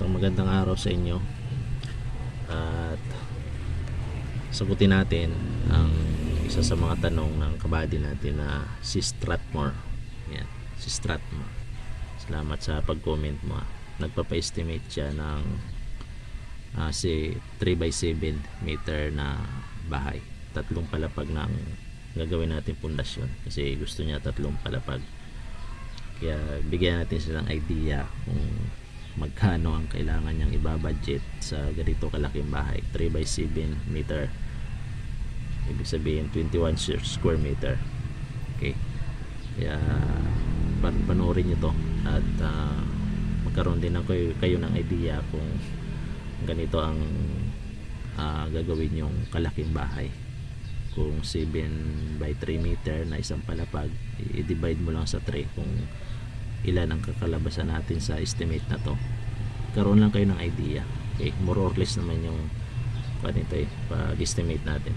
Isang magandang araw sa inyo. At sagutin natin ang isa sa mga tanong ng kabady natin na si Stratmore. Yan, si Stratmore. Salamat sa pag-comment mo. ah. Nagpapa-estimate siya ng ah, si 3x7 meter na bahay. Tatlong palapag ng gagawin natin pundasyon kasi gusto niya tatlong palapag. Kaya bigyan natin silang idea kung magkano ang kailangan niyang ibabudget sa ganito kalaking bahay? 3x7 meter. Ibig sabihin 21 square- meter. Okay. Kaya pan panoorin nyo to. At ah, magkaroon din ng kayo, ng idea kung ganito ang ah, gagawin yung kalaking bahay. Kung 7 by 3 meter na isang palapag i-divide mo lang sa 3 kung ilan ang kakalabasan natin sa estimate na to. Karoon lang kayo ng idea. Okay more or less naman yung ganito eh pag estimate natin.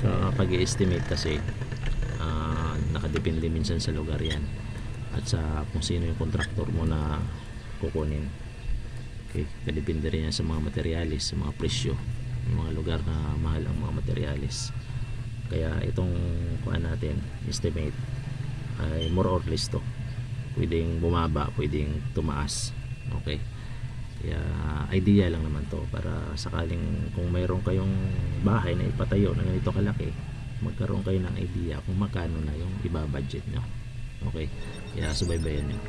So pag estimate kasi ah, nakadepende minsan sa lugar yan at sa kung sino yung contractor mo na kukunin. Okay kadepende rin yan sa mga materialis sa mga presyo yung mga lugar na mahal ang mga materialis kaya itong kuan natin estimate ay more or less to. Pwedeng bumaba pwedeng tumaas. Okay? Kaya idea lang naman to para sakaling kung mayroon kayong bahay na ipatayo na ganito kalaki magkaroon kayo ng idea kung magkano na yung ibabudget nyo. Okay? Kaya subaybayan nyo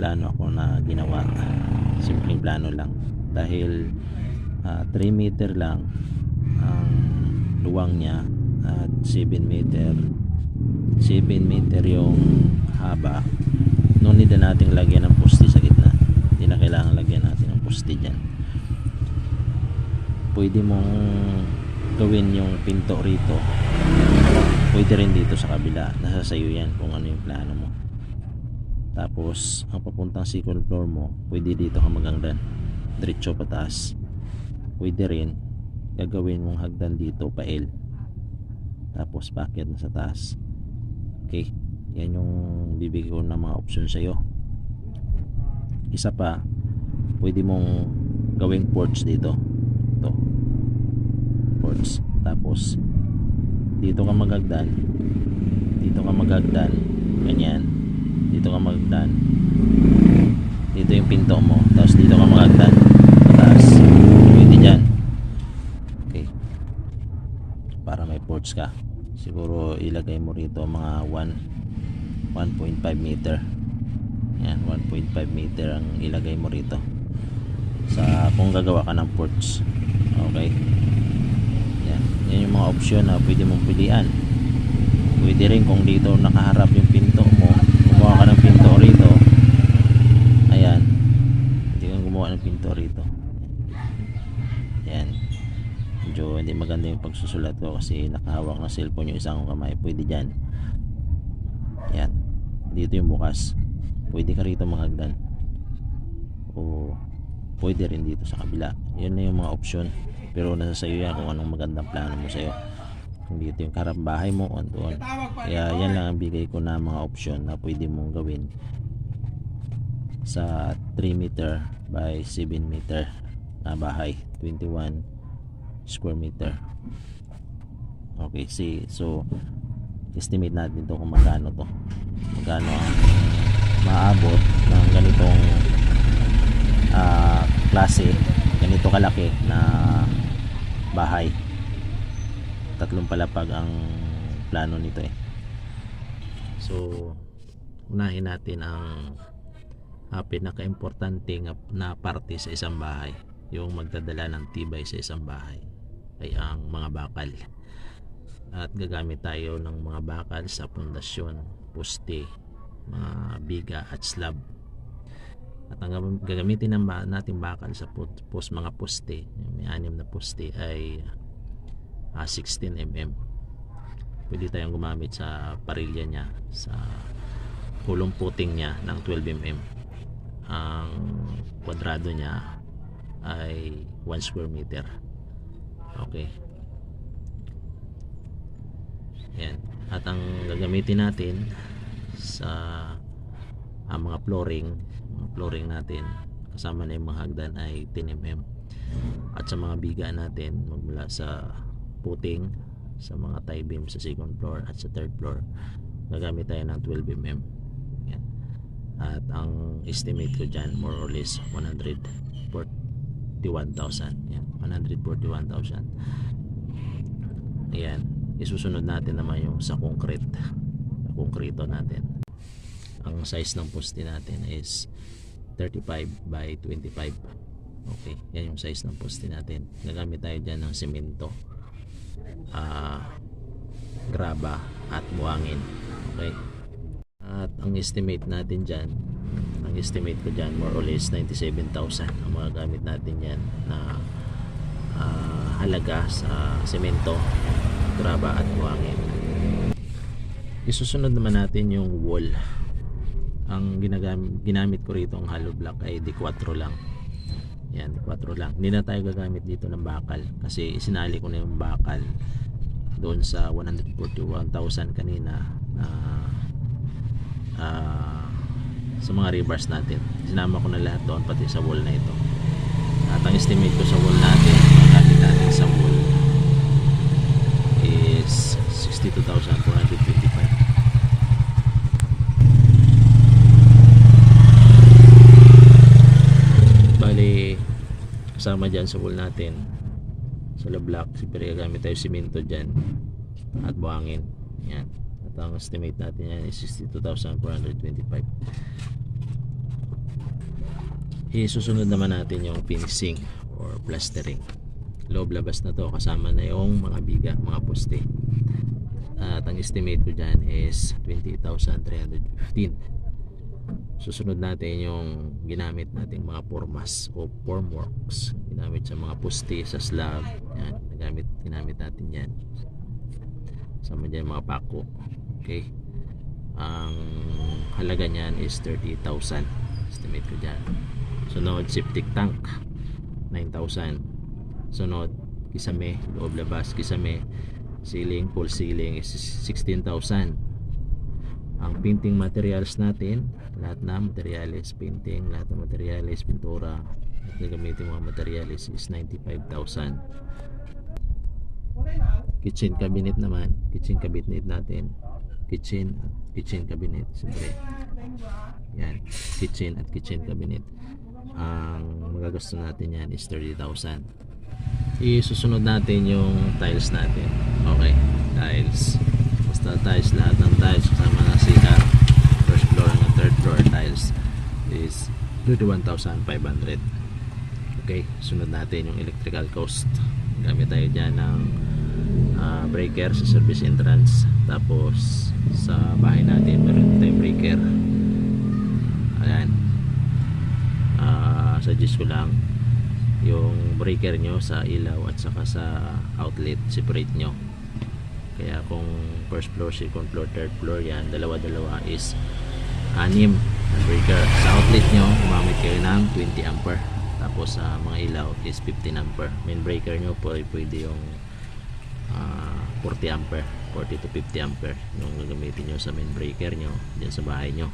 plano ako na ginawa. Simpleng plano lang. Dahil ah, 3 meter lang ang luwang niya at 7 meter 7 meter yung haba. No need na nating lagyan ng poste sa gitna. Hindi na kailangan lagyan natin ng poste dyan. Pwede mong gawin yung pinto rito. Pwede rin dito sa kabila. Nasa sayo yan kung ano yung plano mo tapos, ang papuntang second floor mo, pwede dito ka magangdan. Diretso pataas. Pwede rin, gagawin mong hagdan dito pa L. Tapos, packet na sa taas. Okay, yan yung bibigay ko ng mga option sa'yo. Isa pa, pwede mong gawing porch dito. Ito. Porch. Tapos, dito ka magagdan. Dito ka magagdan. Ganyan dito ka magdan dito yung pinto mo tapos dito ka magdan pataas pwede dyan. Okay. Para may porch ka. Siguro ilagay mo rito mga 1 1.5 meter. Yan 1.5 meter ang ilagay mo rito. Sa kung gagawa ka ng porch. Okay. Yan. Yan yung mga option na pwede mong pilian. Pwede rin kung dito nakaharap yung pinto mo gumawa ka ng pinto rito ayan hindi kang gumawa ng pinto rito ayan medyo hindi maganda yung pagsusulat ko kasi nakahawak ng cellphone yung isang kamay. Pwede dyan. Ayan dito yung bukas. Pwede ka rito mahagdan o pwede rin dito sa kabila. Yun na yung mga option. Pero nasa sayo yan kung anong magandang plano mo sa'yo. Dito yung karap bahay mo on doon kaya yan lang ang bigay ko na mga option na pwede mong gawin sa 3 meter by 7 meter na bahay. 21 square meter. Okay see so estimate natin to kung magkano to. Magkano ang maabot ng ganitong ah, klase ganito kalaki na bahay. Tatlong palapag ang plano nito eh. So unahin natin ang uh, pinaka-importante nga na parte sa isang bahay yung magdadala ng tibay sa isang bahay ay ang mga bakal. At gagamit tayo ng mga bakal sa pundasyon poste mga biga at slab. At ang gagamitin ng natin bakal sa put- post mga poste may anim na poste ay ah, 16 mm pwede tayong gumamit sa parilya niya sa kulong puting niya ng 12 mm ang kwadrado niya ay 1 square meter okay. Yan. At ang gagamitin natin sa ang mga flooring mga flooring natin kasama na yung mga hagdan ay 10mm at sa mga biga natin magmula sa puting sa mga tie beam sa second floor at sa third floor gagamit tayo ng 12mm yan. at ang estimate ko dyan more or less 141,000 yan 141,000. Ayan isusunod natin naman yung sa concrete. Sa natin. Ang size ng poste natin is 35 by 25 okay yan yung size ng poste natin. Gagamit tayo dyan ng semento ah graba at buhangin. Okay. At ang estimate natin dyan ang estimate ko dyan more or less 97,000 ang mga gamit natin yan na ah, halaga sa semento graba at buhangin. Isusunod naman natin yung wall ang ginagamit, ginamit ko rito ang hollow block ay D4 lang. Yan D4 lang. Hindi na tayo gagamit dito ng bakal kasi isinali ko na yung bakal doon sa 141,000 kanina na ah, sa mga rebars natin. Sinama ko na lahat doon pati sa wall na ito. At ang estimate ko sa wall natin natin sa wall is 62,425 bali kasama dyan sa wall natin sa block siyempre gagamit tayo simento dyan at buhangin. Yan. At ang estimate natin yan is 62,425 isusunod naman natin yung finishing or plastering loob labas na to kasama na yung mga biga mga poste. At ang estimate ko dyan is 20,315 susunod natin yung ginamit nating mga formas o formworks ginamit sa mga poste sa slab. Yan ginamit, ginamit natin yan. Sama dyan mga pako. Okay. Ang halaga niyan is 30,000 estimate ko dyan. Sunod septic tank 9,000 sunod kisame loob labas kisame ceiling full ceiling is 16,000 ang painting materials natin lahat na materials painting lahat ng materials pintura at gagamitin mga materials is 95,000 kitchen cabinet naman kitchen cabinet natin. Kitchen at kitchen cabinet siyempre. Yan kitchen at kitchen cabinet. Ang magagasto natin yan is 30,000 isusunod natin yung tiles natin. Okay tiles. Basta tiles lahat ng tiles kasama na CR first floor and third floor tiles is 31,500 okay sunod natin yung electrical cost. Gamit tayo dyan ng ah, breaker sa service entrance. Tapos sa bahay natin meron tayong breaker. Ayan. Ah, suggest ko lang yung breaker nyo sa ilaw at saka sa outlet separate nyo kaya kung first floor, second floor, third floor yan, dalawa-dalawa is anim na breaker. Sa outlet nyo, gumamit kayo ng 20 ampere. Tapos sa mga ilaw is 15 ampere. Main breaker nyo pwede yung ah, 40 ampere, 40 to 50 ampere yung gagamitin nyo sa main breaker nyo dyan sa bahay nyo.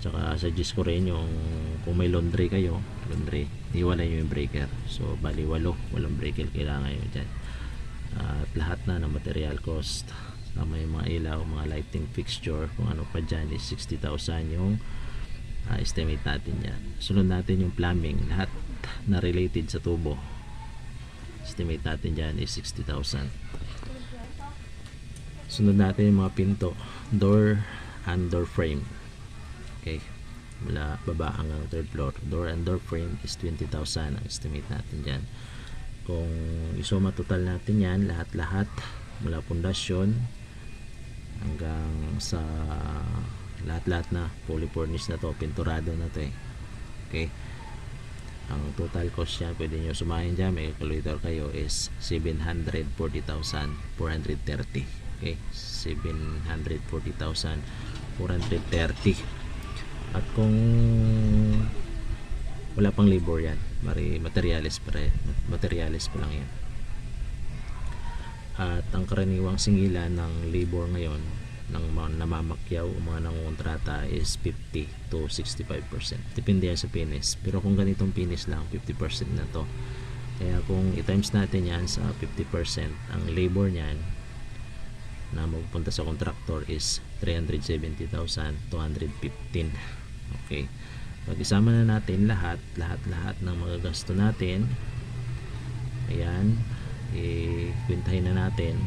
Tsaka suggest ko rin yung kung may laundry kayo, laundry, iwalay nyo yung breaker. So, bali walo, walang breaker kailangan nyo dyan. At lahat na ng material cost. Sama yung mga ilaw, mga lighting fixture. Kung ano pa dyan is 60,000 yung ah, estimate natin yan. Sunod natin yung plumbing. Lahat na related sa tubo. Estimate natin dyan is 60,000 sunod natin yung mga pinto. Door and door frame. Okay mula baba hanggang third floor. Door and door frame is 20,000 ang estimate natin dyan. Kung isuma total natin yan lahat-lahat mula pundasyon hanggang sa lahat-lahat na fully furnished na to pinturado na to eh. Okay? Ang total cost yan pwede nyo sumahin dyan may calculator kayo is 740,430 okay? 740,430 at kung wala pang labor yan mari materialis pa rin materialis pa lang yan. At ang karaniwang singilan ng labor ngayon ng mga namamakyaw o mga nangongontrata is 50 to 65% depende yan sa finish pero kung ganitong finish lang 50% na to. Kaya kung i-times natin yan sa 50% ang labor niyan na magpupunta sa contractor is 370,215 okay. Pag isama na natin lahat lahat lahat ng mga gasto natin. Ayan. I-kwentahin na natin.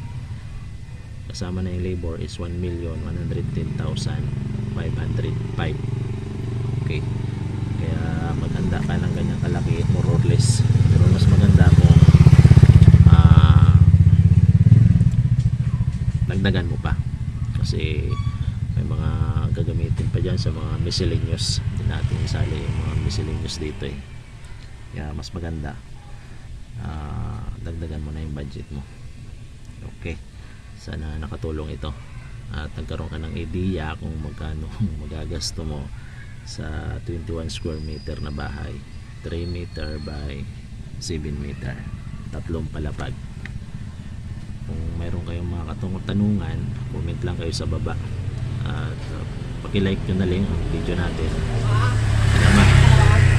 Kasama na yung labor is 1,110,505 okay. Kaya maganda ka ng ganyang kalaki more or less. Pero mas maganda kung ah dagdagan mo pa. Kasi may mga gagamitin pa dyan sa mga miscellaneous. Hindi natin isali yung mga miscellaneous dito eh. Kaya mas maganda ah, dagdagan mo na yung budget mo. Okay. Sana nakatulong ito. At nagkaroon ka ng idea kung magkano magagasto mo sa 21 square meter na bahay. 3 meter by 7 meter. Tatlong palapag. Kung mayroon kayong mga katanungan comment lang kayo sa baba. At uh, pakilike nyo na lang ang video natin